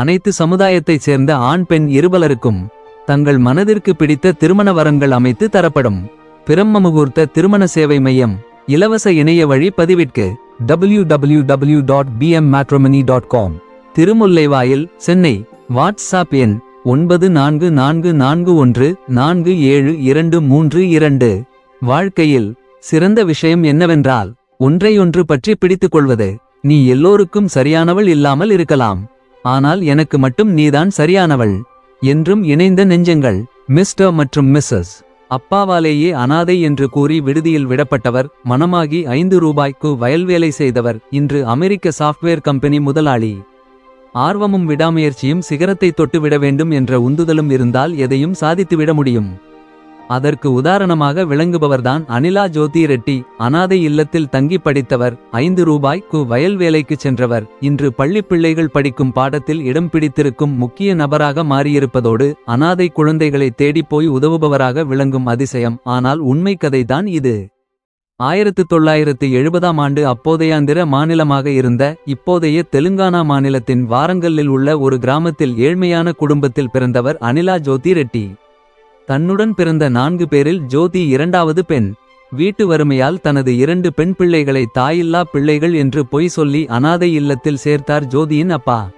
அனைத்து சமுதாயத்தைச் சேர்ந்த ஆண் பெண் இருபலருக்கும் தங்கள் மனதிற்கு பிடித்த திருமண வரங்கள் அமைத்து தரப்படும். பிரம்ம முகூர்த்த திருமண சேவை மையம் இலவச இணைய வழி பதிவிற்கு W W W dot dot com Thirumullaivoyal Chennai. WhatsApp எண் ஒன்பது நான்கு நான்கு நான்கு ஒன்று நான்கு ஏழு இரண்டு மூன்று இரண்டு. வாழ்க்கையில் சிறந்த விஷயம் என்னவென்றால் ஒன்றையொன்று பற்றி பிடித்துக் கொள்வது. நீ எல்லோருக்கும் சரியானவள் இல்லாமல் இருக்கலாம். ஆனால் எனக்கு மட்டும் நீதான் சரியானவள். என்றும் இணைந்த நெஞ்சங்கள் மிஸ்டர் மற்றும் மிஸ்ஸஸ் அப்பாவாலேயே அனாதை என்று கூறி விடுதியில் விடப்பட்டவர் மனமாகி ஐந்து ரூபாய்க்கு வயல்வேலை செய்தவர் இன்று அமெரிக்க சாஃப்ட்வேர் கம்பெனி முதலாளி. ஆர்வமும் விடாமுயற்சியும் சிகரத்தை தொட்டுவிட வேண்டும் என்ற உந்துதலும் இருந்தால் எதையும் சாதித்துவிட முடியும். அதற்கு உதாரணமாக விளங்குபவர்தான் அனிலா ஜோதி ரெட்டி அனாதை இல்லத்தில் தங்கி படித்தவர் ஐந்து ரூபாய்க்கு வயல் வேலைக்கு சென்றவர். இன்று பள்ளிப் பிள்ளைகள் படிக்கும் பாடத்தில் இடம் பிடித்திருக்கும் முக்கிய நபராக மாறியிருப்பதோடு அனாதை குழந்தைகளை தேடிப் போய் உதவுபவராக விளங்கும் அதிசயம். ஆனால் உண்மை கதைதான் இது. ஆயிரத்து தொள்ளாயிரத்து எழுபதாம் ஆண்டு அப்போதையாந்திர மாநிலமாக இருந்த இப்போதைய தெலுங்கானா மாநிலத்தின் வாரங்கல்லில் உள்ள ஒரு கிராமத்தில் ஏழ்மையான குடும்பத்தில் பிறந்தவர் அனிலா ஜோதி ரெட்டி தன்னுடன் பிறந்த நான்கு பேரில் ஜோதி இரண்டாவது பெண். வீட்டு வறுமையால் தனது இரண்டு பெண் பிள்ளைகளை தாயில்லா பிள்ளைகள் என்று பொய் சொல்லி அனாதை இல்லத்தில் சேர்த்தார் ஜோதியின் அப்பா.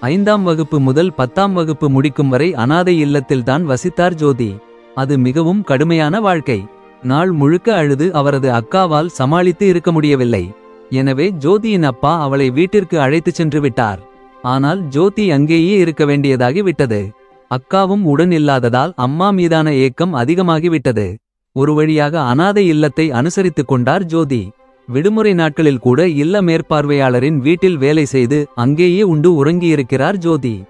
ஐந்தாம் வகுப்பு முதல் பத்தாம் வகுப்பு முடிக்கும் வரை அனாதை இல்லத்தில்தான் வசித்தார் ஜோதி. அது மிகவும் கடுமையான வாழ்க்கை. நாள் முழுக்க அழுது அவரது அக்காவால் சமாளித்து இருக்க முடியவில்லை. எனவே ஜோதியின் அப்பா அவளை வீட்டிற்கு அழைத்துச் சென்று விட்டார். ஆனால் ஜோதி அங்கேயே இருக்க வேண்டியதாகி விட்டது. அக்காவும் உடன் இல்லாததால் அம்மா மீதான ஏக்கம் அதிகமாகிவிட்டது. ஒரு வழியாக அனாதை இல்லத்தை அனுசரித்துக் கொண்டார் ஜோதி. விடுமுறை நாட்களில் கூட இல்ல மேற்பார்வையாளரின் வீட்டில் வேலை செய்து அங்கேயே உண்டு உறங்கியிருக்கிறார் ஜோதி.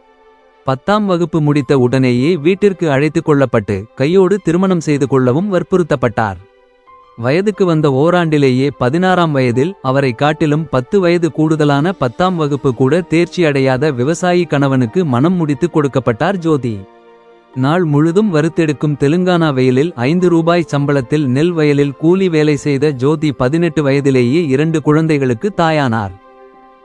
பத்தாம் வகுப்பு முடித்த உடனேயே வீட்டிற்கு அழைத்துக் கொள்ளப்பட்டு கையோடு திருமணம் செய்து கொள்ளவும் வற்புறுத்தப்பட்டார். வயதுக்கு வந்த ஓராண்டிலேயே பதினாறாம் வயதில் அவரை காட்டிலும் பத்து வயது கூடுதலான பத்தாம் வகுப்பு கூட தேர்ச்சி அடையாத விவசாயி கணவனுக்கு மனம் முடித்துக் கொடுக்கப்பட்டார் ஜோதி. நாள் முழுதும் வறுத்தெடுக்கும் தெலுங்கானா வயலில் ஐந்து ரூபாய் சம்பளத்தில் நெல் வயலில் கூலி வேலை செய்த ஜோதி பதினெட்டு வயதிலேயே இரண்டு குழந்தைகளுக்கு தாயானார்.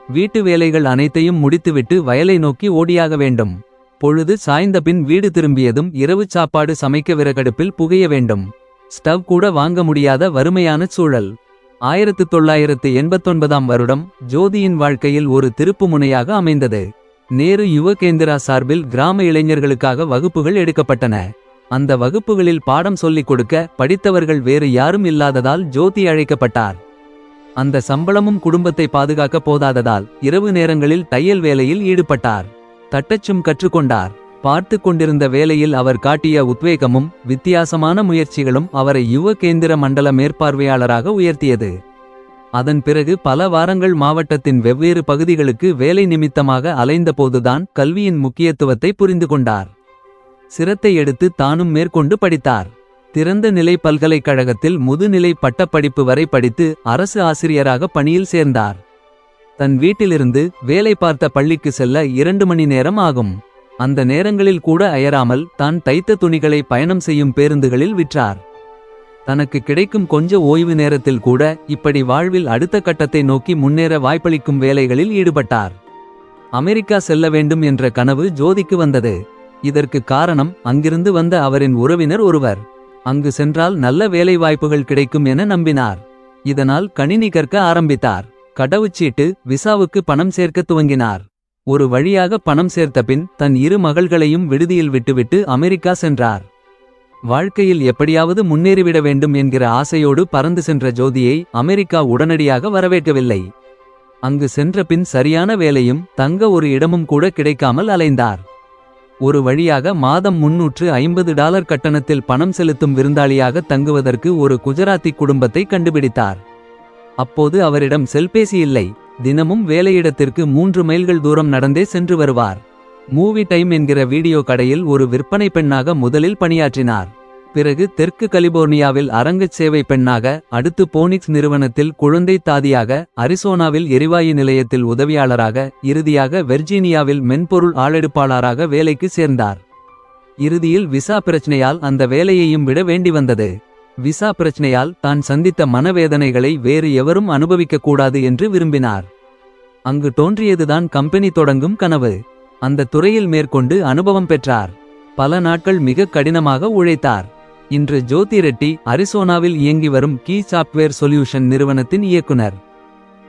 வீட்டு வேலைகள் அனைத்தையும் முடித்துவிட்டு வயலை நோக்கி ஓடியாக வேண்டும். பொழுது சாய்ந்தபின் வீடு திரும்பியதும் இரவு சாப்பாடு சமைக்க விறகடுப்பில் புகைய வேண்டும். ஸ்டவ் கூட வாங்க முடியாத வறுமையான சூழல். ஆயிரத்து தொள்ளாயிரத்து எண்பத்தொன்பதாம் வருடம் ஜோதியின் வாழ்க்கையில் ஒரு திருப்புமுனையாக அமைந்தது. நேரு யுவ கேந்திரா சார்பில் கிராம இளைஞர்களுக்காக வகுப்புகள் எடுக்கப்பட்டன. அந்த வகுப்புகளில் பாடம் சொல்லிக் கொடுக்க படித்தவர்கள் வேறு யாரும் இல்லாததால் ஜோதி அழைக்கப்பட்டார். அந்த சம்பளமும் குடும்பத்தை பாதுகாக்க போதாததால் இரவு நேரங்களில் தையல் வேலையில் ஈடுபட்டார். தட்டச்சும் கற்றுக்கொண்டார். பார்த்து கொண்டிருந்த வேளையில் அவர் காட்டிய உத்வேகமும் வித்தியாசமான முயற்சிகளும் அவரை யுவ கேந்திர மண்டல மேற்பார்வையாளராக உயர்த்தியது. அதன் பிறகு பல வாரங்கள் மாவட்டத்தின் வெவ்வேறு பகுதிகளுக்கு வேலை நிமித்தமாக அலைந்தபோதுதான் கல்வியின் முக்கியத்துவத்தை புரிந்து கொண்டார். சிரத்தை எடுத்து தானும் மேற்கொண்டு படித்தார். திறந்த நிலை பல்கலைக்கழகத்தில் முதுநிலை பட்டப்படிப்பு வரை படித்து அரசு ஆசிரியராக பணியில் சேர்ந்தார். தன் வீட்டிலிருந்து வேலை பார்த்த பள்ளிக்கு செல்ல இரண்டு மணி நேரம் ஆகும். அந்த நேரங்களில் கூட அயராமல் தான் தைத்த துணிகளை பயணம் செய்யும் பேருந்துகளில் விற்றார். தனக்கு கிடைக்கும் கொஞ்ச ஓய்வு நேரத்தில் கூட இப்படி வாழ்வில் அடுத்த கட்டத்தை நோக்கி முன்னேற வாய்ப்பளிக்கும் வேலைகளில் ஈடுபட்டார். அமெரிக்கா செல்ல வேண்டும் என்ற கனவு ஜோதிக்கு வந்தது. இதற்கு காரணம் அங்கிருந்து வந்த அவரின் உறவினர் ஒருவர். அங்கு சென்றால் நல்ல வேலை வாய்ப்புகள் கிடைக்கும் என நம்பினார். இதனால் கணினி கற்க ஆரம்பித்தார். கடவுச்சீட்டு விசாவுக்கு பணம் சேர்க்க துவங்கினார். ஒரு வழியாக பணம் சேர்த்தபின் தன் இரு மகள்களையும் விடுதியில் விட்டுவிட்டு அமெரிக்கா சென்றார். வாழ்க்கையில் எப்படியாவது முன்னேறிவிட வேண்டும் என்கிற ஆசையோடு பறந்து சென்ற ஜோதியை அமெரிக்கா உடனடியாக வரவேற்கவில்லை. அங்கு சென்ற பின் சரியான வேலையும் தங்க ஒரு இடமும் கூட கிடைக்காமல் அலைந்தார். ஒரு வழியாக மாதம் முன்னூற்று ஐம்பது டாலர் கட்டணத்தில் பணம் செலுத்தும் விருந்தாளியாக தங்குவதற்கு ஒரு குஜராத்தி குடும்பத்தை கண்டுபிடித்தார். அப்போது அவரிடம் செல்பேசி இல்லை. தினமும் வேலையிடத்திற்கு மூன்று மைல்கள் தூரம் நடந்தே சென்று வருவார். மூவி டைம் என்கிற வீடியோ கடையில் ஒரு விற்பனை பெண்ணாக முதலில் பணியாற்றினார். பிறகு தெற்கு கலிபோர்னியாவில் அரங்கச் சேவை பெண்ணாக அடுத்து போனிக்ஸ் நிறுவனத்தில் குழந்தை தாதியாக அரிசோனாவில் எரிவாயு நிலையத்தில் உதவியாளராக இறுதியாக வெர்ஜீனியாவில் மென்பொருள் ஆளெடுப்பாளராக வேலைக்கு சேர்ந்தார். இறுதியில் விசா பிரச்சனையால் அந்த வேலையையும் விட வேண்டி வந்தது. விசா பிரச்சனையால் தான் சந்தித்த மனவேதனைகளை வேறு எவரும் அனுபவிக்கக்கூடாது என்று விரும்பினார். அங்கு தோன்றியதுதான் கம்பெனி தொடங்கும் கனவு. அந்த துறையில் மேற்கொண்டு அனுபவம் பெற்றார். பல நாட்கள் மிக கடினமாக உழைத்தார். இன்று ஜோதி ரெட்டி அரிசோனாவில் இயங்கி வரும் கீ சாப்ட்வேர் சொல்யூஷன் நிறுவனத்தின் இயக்குனர்.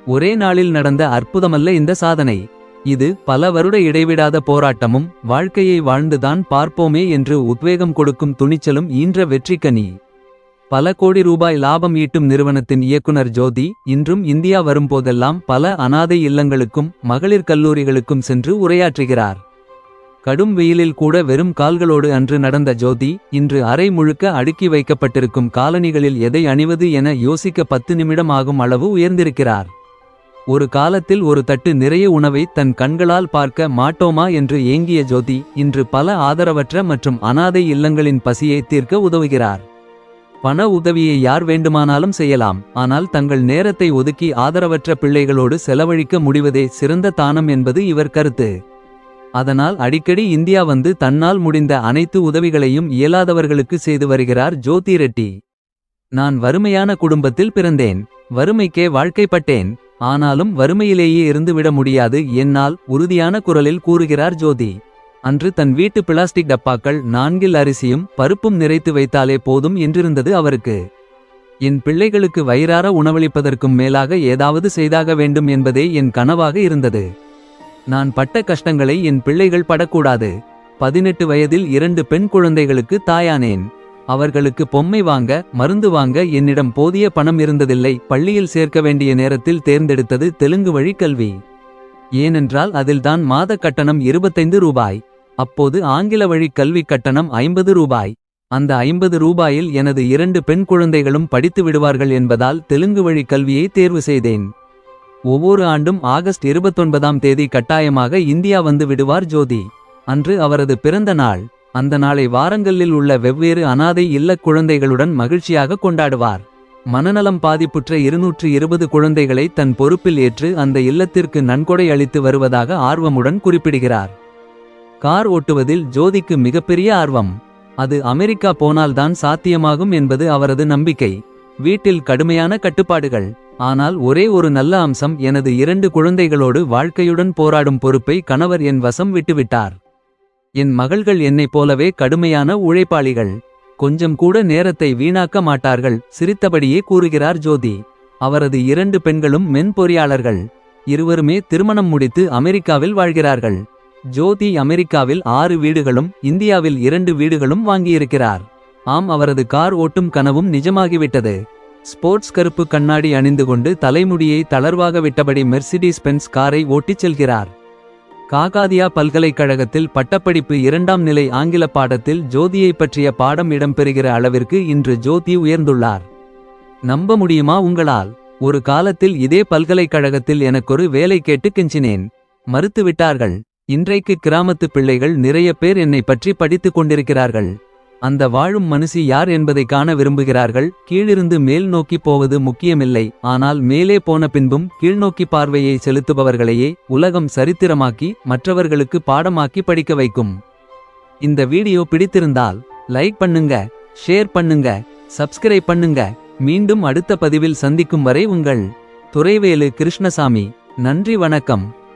ஒரே நாளில் நடந்த அற்புதமல்ல இந்த சாதனை. இது பல வருட இடைவிடாத போராட்டமும் வாழ்க்கையை வாழ்ந்துதான் பார்ப்போமே என்று உத்வேகம் கொடுக்கும் துணிச்சலும் ஈன்ற வெற்றிக்கனி. பல கோடி ரூபாய் லாபம் ஈட்டும் நிறுவனத்தின் இயக்குனர் ஜோதி இன்றும் இந்தியா வரும்போதெல்லாம் பல அனாதை இல்லங்களுக்கும் மகளிர் கல்லூரிகளுக்கும் சென்று உரையாற்றுகிறார். கடும் வெயிலில் கூட வெறும் கால்களோடு அன்று நடந்த ஜோதி இன்று அறை முழுக்க அடுக்கி வைக்கப்பட்டிருக்கும் காலணிகளில் எதை அணிவது என யோசிக்க பத்து நிமிடம் ஆகும் அளவு உயர்ந்திருக்கிறார். ஒரு காலத்தில் ஒரு தட்டு நிறைய உணவை தன் கண்களால் பார்க்க மாட்டோமா என்று ஏங்கிய ஜோதி இன்று பல ஆதரவற்ற மற்றும் அனாதை இல்லங்களின் பசியை தீர்க்க உதவுகிறார். பண உதவியை யார் வேண்டுமானாலும் செய்யலாம். ஆனால் தங்கள் நேரத்தை ஒதுக்கி ஆதரவற்ற பிள்ளைகளோடு செலவழிக்க முடிவதே சிறந்த தானம் என்பது இவர் கருத்து. அதனால் அடிக்கடி இந்தியா வந்து தன்னால் முடிந்த அனைத்து உதவிகளையும் இயலாதவர்களுக்கு செய்து வருகிறார் ஜோதி ரெட்டி. நான் வறுமையான குடும்பத்தில் பிறந்தேன். வறுமைக்கே வாழ்க்கைப்பட்டேன். ஆனாலும் வறுமையிலேயே இருந்துவிட முடியாது என்னால் உறுதியான குரலில் கூறுகிறார் ஜோதி. அன்று தன் வீட்டு பிளாஸ்டிக் டப்பாக்கள் நான்கில் அரிசியும் பருப்பும் நிறைத்து வைத்தாலே போதும் என்றிருந்தது அவருக்கு. என் பிள்ளைகளுக்கு வயிறார உணவளிப்பதற்கும் மேலாக ஏதாவது செய்தாக வேண்டும் என்பதே என் கனவாக இருந்தது. நான் பட்ட கஷ்டங்களை என் பிள்ளைகள் படக்கூடாது. பதினெட்டு வயதில் இரண்டு பெண் குழந்தைகளுக்கு தாயானேன். அவர்களுக்கு பொம்மை வாங்க மருந்து வாங்க என்னிடம் போதிய பணம் இருந்ததில்லை. பள்ளியில் சேர்க்க வேண்டிய நேரத்தில் தேர்ந்தெடுத்தது தெலுங்கு வழி கல்வி. ஏனென்றால் அதில்தான் மாத கட்டணம் இருபத்தைந்து ரூபாய். அப்போது ஆங்கில வழி கல்வி கட்டணம் ஐம்பது ரூபாய். அந்த ஐம்பது ரூபாயில் எனது இரண்டு பெண் குழந்தைகளும் படித்து விடுவார்கள் என்பதால் தெலுங்கு வழி கல்வியை தேர்வு செய்தேன். ஒவ்வொரு ஆண்டும் ஆகஸ்ட் இருபத்தொன்பதாம் தேதி கட்டாயமாக இந்தியா வந்து விடுவார் ஜோதி. அன்று அவரது பிறந்த நாள். அந்த நாளை வாரங்களில் உள்ள வெவ்வேறு அனாதை இல்லக் குழந்தைகளுடன் மகிழ்ச்சியாக கொண்டாடுவார். மனநலம் பாதிப்புற்ற இருநூற்று இருபது குழந்தைகளை தன் பொறுப்பில் ஏற்று அந்த இல்லத்திற்கு நன்கொடை அளித்து வருவதாக ஆர்வமுடன் குறிப்பிடுகிறார். கார் ஓட்டுவதில் ஜோதிக்கு மிகப்பெரிய ஆர்வம். அது அமெரிக்கா போனால்தான் சாத்தியமாகும் என்பது அவரது நம்பிக்கை. வீட்டில் கடுமையான கட்டுப்பாடுகள். ஆனால் ஒரே ஒரு நல்ல அம்சம் எனது இரண்டு குழந்தைகளோடு வாழ்க்கையுடன் போராடும் பொறுப்பை கணவர் என் வசம் விட்டுவிட்டார். என் மகள்கள் என்னைப் போலவே கடுமையான உழைப்பாளிகள். கொஞ்சம் கூட நேரத்தை வீணாக்க மாட்டார்கள் சிரித்தபடியே கூறுகிறார் ஜோதி. அவரது இரண்டு பெண்களும் மென்பொறியாளர்கள். இருவருமே திருமணம் முடித்து அமெரிக்காவில் வாழ்கிறார்கள். ஜோதி அமெரிக்காவில் ஆறு வீடுகளும் இந்தியாவில் இரண்டு வீடுகளும் வாங்கியிருக்கிறார். ஆம் அவரது கார் ஓட்டும் கனவும் நிஜமாகிவிட்டது. ஸ்போர்ட்ஸ் கருப்பு கண்ணாடி அணிந்து கொண்டு தலைமுடியை தளர்வாக விட்டபடி மெர்சிடிஸ் பென்ஸ் காரை ஓட்டிச் செல்கிறார். காகாதியா பல்கலைக்கழகத்தில் பட்டப்படிப்பு இரண்டாம் நிலை ஆங்கில பாடத்தில் ஜோதியை பற்றிய பாடம் இடம்பெறுகிற அளவிற்கு இன்று ஜோதி உயர்ந்துள்ளார். நம்ப முடியுமா உங்களால்? ஒரு காலத்தில் இதே பல்கலைக்கழகத்தில் எனக்கொரு வேலை கேட்டு கெஞ்சினேன். மறுத்துவிட்டார்கள். இன்றைக்கு கிராமத்து பிள்ளைகள் நிறைய பேர் என்னை பற்றி படித்துக் கொண்டிருக்கிறார்கள். அந்த வாழும் மனுஷி யார் என்பதை காண விரும்புகிறார்கள். கீழிருந்து மேல் நோக்கி போவது முக்கியமில்லை. ஆனால் மேலே போன பின்பும் கீழ்நோக்கி பார்வையை செலுத்துபவர்களையே உலகம் சரித்திரமாக்கி மற்றவர்களுக்கு பாடமாக்கி படிக்க வைக்கும். இந்த வீடியோ பிடித்திருந்தால் லைக் பண்ணுங்க ஷேர் பண்ணுங்க சப்ஸ்கிரைப் பண்ணுங்க. மீண்டும் அடுத்த பதிவில் சந்திக்கும் வரை உங்கள் துறைவேலு கிருஷ்ணசாமி. நன்றி வணக்கம்.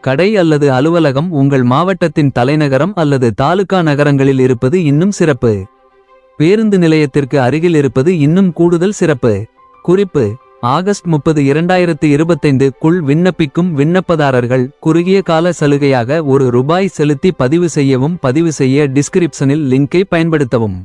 கடை அல்லது அலுவலகம் உங்கள் மாவட்டத்தின் தலைநகரம் அல்லது தாலுகா நகரங்களில் இருப்பது இன்னும் சிறப்பு. பேருந்து நிலையத்திற்கு அருகில் இருப்பது இன்னும் கூடுதல் சிறப்பு. குறிப்பு ஆகஸ்ட் முப்பது இரண்டாயிரத்து இருபத்தைந்து குள் விண்ணப்பிக்கும் விண்ணப்பதாரர்கள் குறுகிய கால சலுகையாக ஒரு ரூபாய் செலுத்தி பதிவு செய்யவும் பதிவு செய்ய டிஸ்கிரிப்ஷனில் லிங்கை பயன்படுத்தவும்.